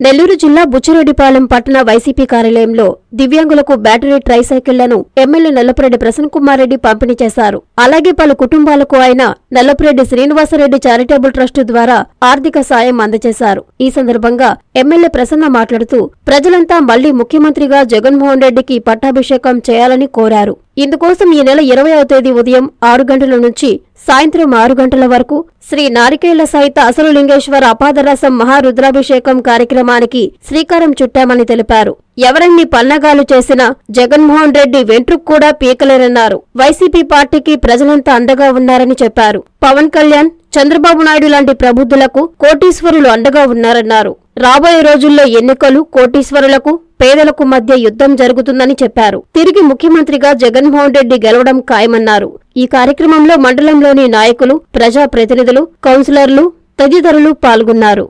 నెల్లూరు జిల్లా బుచ్చిరెడ్డిపాలెం పట్టణ వైసీపీ కార్యాలయంలో దివ్యాంగులకు బ్యాటరీ ట్రైసైకిళ్ళను ఎమ్మెల్యే నల్లపురెడ్డి ప్రసన్న కుమార్ రెడ్డి పంపిణీ చేశారు. అలాగే పలు కుటుంబాలకు ఆయన నల్లపురెడ్డి శ్రీనివాసరెడ్డి చారిటబుల్ ట్రస్ట్ ద్వారా ఆర్థిక సాయం అందజేశారు. ఈ సందర్భంగా ఎమ్మెల్యే ప్రసన్న మాట్లాడుతూ ప్రజలంతా మళ్ళీ ముఖ్యమంత్రిగా జగన్మోహన్ రెడ్డికి పట్టాభిషేకం చేయాలని కోరారు. ఇందుకోసం ఈ నెల ఇరవయవ తేదీ ఉదయం ఆరు గంటల నుంచి సాయంత్రం ఆరు గంటల వరకు శ్రీ నారికేళ్ళ సహిత అసలు లింగేశ్వర అపాదరసం మహారుద్రాభిషేకం కార్యక్రమానికి శ్రీకారం చుట్టామని తెలిపారు. ఎవరన్ని త్యాగాలు చేసిన జగన్మోహన్ రెడ్డి వెంట్రుకు కూడా పీకలేరన్నారు వైసీపీ పార్టీకి ప్రజలంతా అండగా ఉన్నారని చెప్పారు. పవన్ కళ్యాణ్ చంద్రబాబు నాయుడు లాంటి ప్రబుద్ధులకు కోటీశ్వరులు అండగా ఉన్నారన్నారు. రాబోయే రోజుల్లో ఎన్నికలు కోటీశ్వరులకు పేదలకు మధ్య యుద్ధం జరుగుతుందని చెప్పారు. తిరిగి ముఖ్యమంత్రిగా జగన్మోహన్ రెడ్డి గెలవడం ఖాయమన్నారు. ఈ కార్యక్రమంలో మండలంలోని నాయకులు ప్రజా ప్రతినిధులు కౌన్సిలర్లు తదితరులు పాల్గొన్నారు.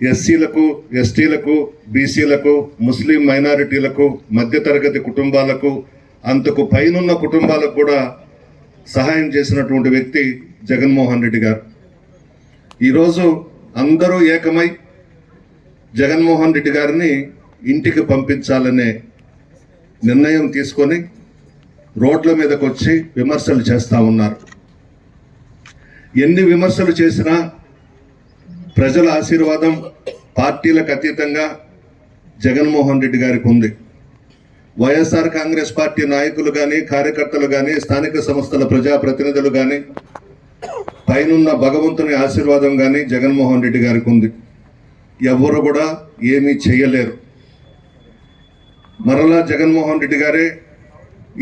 ఎస్సీలకు ఎస్టీలకు బీసీలకు ముస్లిం మైనారిటీలకు మధ్యతరగతి కుటుంబాలకు అంతకు పైనున్న కుటుంబాలకు కూడా సహాయం చేసినటువంటి వ్యక్తి జగన్మోహన్ రెడ్డి గారు. ఈరోజు అందరూ ఏకమై జగన్మోహన్ రెడ్డి గారిని ఇంటికి పంపించాలనే నిర్ణయం తీసుకొని రోడ్ల మీదకు వచ్చి విమర్శలు చేస్తూ ఉన్నారు. ఎన్ని విమర్శలు చేసినా ప్రజల ఆశీర్వాదం పార్టీలకు అతీతంగా జగన్మోహన్ రెడ్డి గారికి ఉంది. వైఎస్ఆర్ కాంగ్రెస్ పార్టీ నాయకులు కానీ కార్యకర్తలు కానీ స్థానిక సంస్థల ప్రజాప్రతినిధులు కానీ పైనున్న భగవంతుని ఆశీర్వాదం కానీ జగన్మోహన్ రెడ్డి గారికి ఉంది. ఎవరు కూడా ఏమీ చేయలేరు. మరలా జగన్మోహన్ రెడ్డి గారే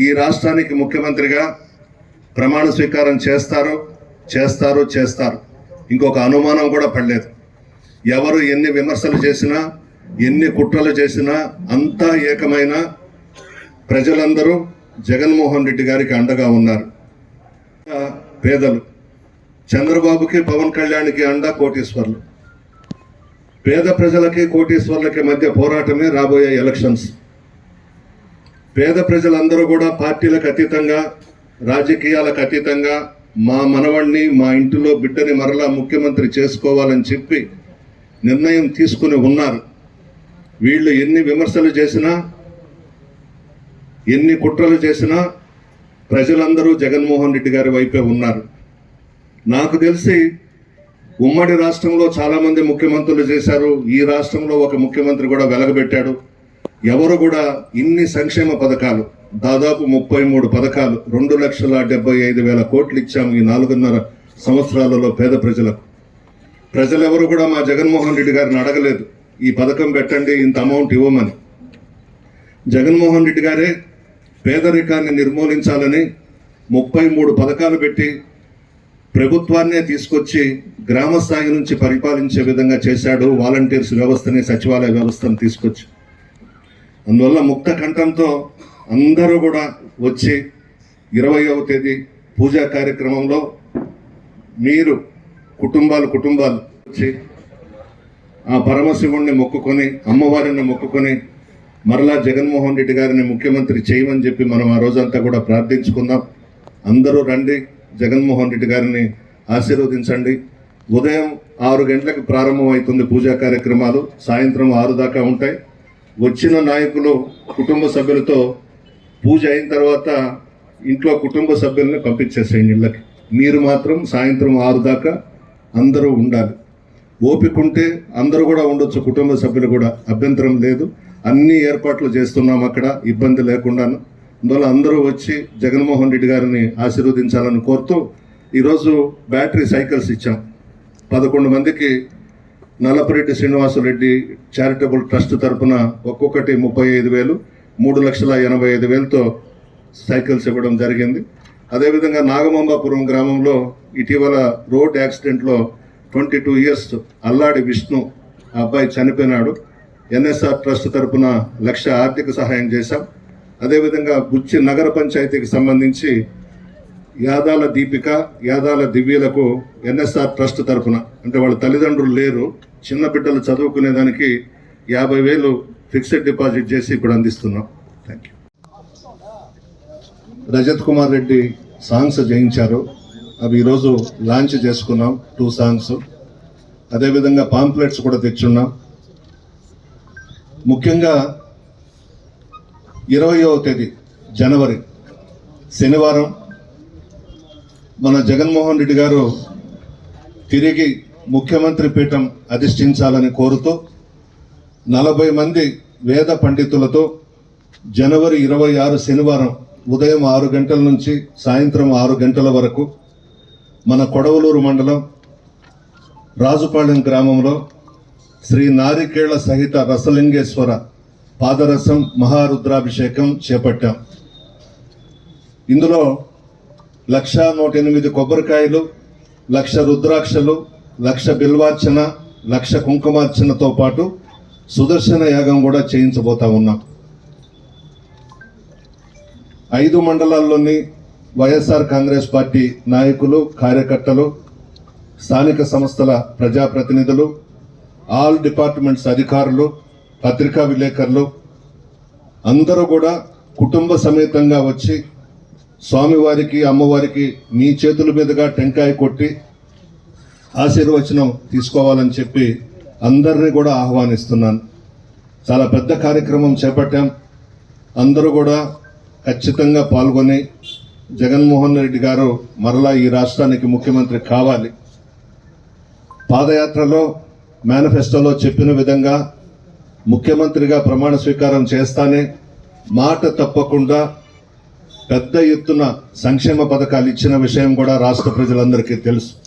ఈ రాష్ట్రానికి ముఖ్యమంత్రిగా ప్రమాణ స్వీకారం చేస్తారు చేస్తారు చేస్తారు. ఇంకొక అనుమానం కూడా పడలేదు. ఎవరు ఎన్ని విమర్శలు చేసినా ఎన్ని కుట్రలు చేసినా అంతా ఏకమైన ప్రజలందరూ జగన్మోహన్ రెడ్డి గారికి అండగా ఉన్నారు. పేదలు. చంద్రబాబుకి పవన్ కళ్యాణ్కి అండ కోటీశ్వర్లు. పేద ప్రజలకి కోటీశ్వర్లకి మధ్య పోరాటమే రాబోయే ఎలక్షన్స్. పేద ప్రజలందరూ కూడా పార్టీలకు అతీతంగా రాజకీయాలకు అతీతంగా మా మనవణ్ణి మా ఇంటిలో బిడ్డని మరలా ముఖ్యమంత్రి చేసుకోవాలని చెప్పి నిర్ణయం తీసుకుని ఉన్నారు. వీళ్ళు ఎన్ని విమర్శలు చేసినా ఎన్ని కుట్రలు చేసినా ప్రజలందరూ జగన్మోహన్ రెడ్డి గారి వైపే ఉన్నారు. నాకు తెలిసి ఉమ్మడి రాష్ట్రంలో చాలామంది ముఖ్యమంత్రులు చేశారు. ఈ రాష్ట్రంలో ఒక ముఖ్యమంత్రి కూడా వెలగబెట్టాడు. ఎవరు కూడా ఇన్ని సంక్షేమ పథకాలు దాదాపు ముప్పై మూడు పథకాలు రెండు లక్షల డెబ్బై ఐదు వేల కోట్లు ఇచ్చాము ఈ నాలుగున్నర సంవత్సరాలలో పేద ప్రజలకు. ప్రజలెవరు కూడా మా జగన్మోహన్ రెడ్డి గారిని అడగలేదు ఈ పథకం పెట్టండి ఇంత అమౌంట్ ఇవ్వమని. జగన్మోహన్ రెడ్డి గారే పేదరికాన్ని నిర్మూలించాలని ముప్పై మూడు పథకాలు పెట్టి ప్రభుత్వాన్నే తీసుకొచ్చి గ్రామ స్థాయి నుంచి పరిపాలించే విధంగా చేశాడు వాలంటీర్స్ వ్యవస్థని సచివాలయ వ్యవస్థను తీసుకొచ్చి. అందువల్ల ముక్త కంఠంతో అందరూ కూడా వచ్చి ఇరవయవ తేదీ పూజా కార్యక్రమంలో మీరు కుటుంబాలు కుటుంబాలు వచ్చి ఆ పరమశివుణ్ణి మొక్కుకొని అమ్మవారిని మొక్కుకొని మరలా జగన్మోహన్ రెడ్డి గారిని ముఖ్యమంత్రి చేయమని చెప్పి మనం ఆ రోజంతా కూడా ప్రార్థించుకుందాం. అందరూ రండి జగన్మోహన్ రెడ్డి గారిని ఆశీర్వదించండి. ఉదయం ఆరు గంటలకు ప్రారంభమవుతుంది పూజా కార్యక్రమాలు. సాయంత్రం ఆరు దాకా ఉంటాయి. వచ్చిన నాయకులు కుటుంబ సభ్యులతో పూజ అయిన తర్వాత ఇంట్లో కుటుంబ సభ్యుల్ని పంపించేసేయండి ఇళ్ళకి. మీరు మాత్రం సాయంత్రం ఆరు దాకా అందరూ ఉండాలి. ఓపిక ఉంటే అందరూ కూడా ఉండొచ్చు కుటుంబ సభ్యులు కూడా. అభ్యంతరం లేదు. అన్ని ఏర్పాట్లు చేస్తున్నాం అక్కడ ఇబ్బంది లేకుండాను అందువల్ల అందరూ వచ్చి జగన్మోహన్ రెడ్డి గారిని ఆశీర్వదించాలని కోరుతూ ఈరోజు బ్యాటరీ సైకిల్స్ ఇచ్చాం. పదకొండు మందికి నల్లపరెడ్డి శ్రీనివాసరెడ్డి చారిటబుల్ ట్రస్ట్ తరపున ఒక్కొక్కటి ముప్పై ఐదు వేలు మూడు లక్షల ఎనభై ఐదు వేలతో సైకిల్స్ ఇవ్వడం జరిగింది. అదేవిధంగా నాగమాంబాపురం గ్రామంలో ఇటీవల రోడ్ యాక్సిడెంట్లో twenty two years Alladi Vishnu ఆ అబ్బాయి చనిపోయినాడు. ఎన్ఎస్ఆర్ ట్రస్ట్ తరపున లక్ష ఆర్థిక సహాయం చేశాం. అదేవిధంగా బుచ్చి నగర పంచాయతీకి సంబంధించి యాదాల దీపిక యాదాల దివ్యలకు ఎన్ఎస్ఆర్ ట్రస్ట్ తరపున అంటే వాళ్ళ తల్లిదండ్రులు లేరు చిన్న బిడ్డలు చదువుకునేదానికి యాభై వేలు ఫిక్స్డ్ డిపాజిట్ చేసి ఇప్పుడు అందిస్తున్నాం. Thank you Rajat Kumar Reddy songs జయించారు. అవి ఈరోజు లాంచ్ చేసుకున్నాం టూ సాంగ్స్. అదేవిధంగా పాంప్లెట్స్ కూడా తెచ్చున్నాం. ముఖ్యంగా ఇరవయో తేదీ జనవరి శనివారం మన జగన్మోహన్ రెడ్డి గారు తిరిగి ముఖ్యమంత్రి పీఠం అధిష్ఠించాలని కోరుతూ నలభై మంది వేద పండితులతో జనవరి ఇరవై ఆరు శనివారం ఉదయం ఆరు గంటల నుంచి సాయంత్రం ఆరు గంటల వరకు మన కొడవలూరు మండలం రాజుపాళెం గ్రామంలో శ్రీ నారికేళ సహిత రసలింగేశ్వర పాదరసం మహారుద్రాభిషేకం చేపట్టాం. ఇందులో లక్ష నూట ఎనిమిది కొబ్బరికాయలు లక్ష రుద్రాక్షలు లక్ష బిల్వార్చన లక్ష కుంకుమార్చనతో పాటు సుదర్శన యాగం కూడా చేయించబోతా ఉన్నాం. ఐదు మండలాల్లోని వైఎస్ఆర్ కాంగ్రెస్ పార్టీ నాయకులు కార్యకర్తలు స్థానిక సంస్థల ప్రజాప్రతినిధులు ఆల్ డిపార్ట్మెంట్స్ అధికారులు పత్రికా విలేకరులు అందరూ కూడా కుటుంబ సమేతంగా వచ్చి స్వామివారికి అమ్మవారికి మీ చేతుల మీదుగా టెంకాయ కొట్టి ఆశీర్వచనం తీసుకోవాలని చెప్పి అందరినీ కూడా ఆహ్వానిస్తున్నాను. చాలా పెద్ద కార్యక్రమం చేపట్టాం. అందరూ కూడా ఖచ్చితంగా పాల్గొని జగన్మోహన్ రెడ్డి గారు మరలా ఈ రాష్ట్రానికి ముఖ్యమంత్రి కావాలి. పాదయాత్రలో మేనిఫెస్టోలో చెప్పిన విధంగా ముఖ్యమంత్రిగా ప్రమాణ స్వీకారం చేస్తానే మాట తప్పకుండా పెద్ద ఎత్తున సంక్షేమ పథకాలు ఇచ్చిన విషయం కూడా రాష్ట్ర ప్రజలందరికీ తెలుసు.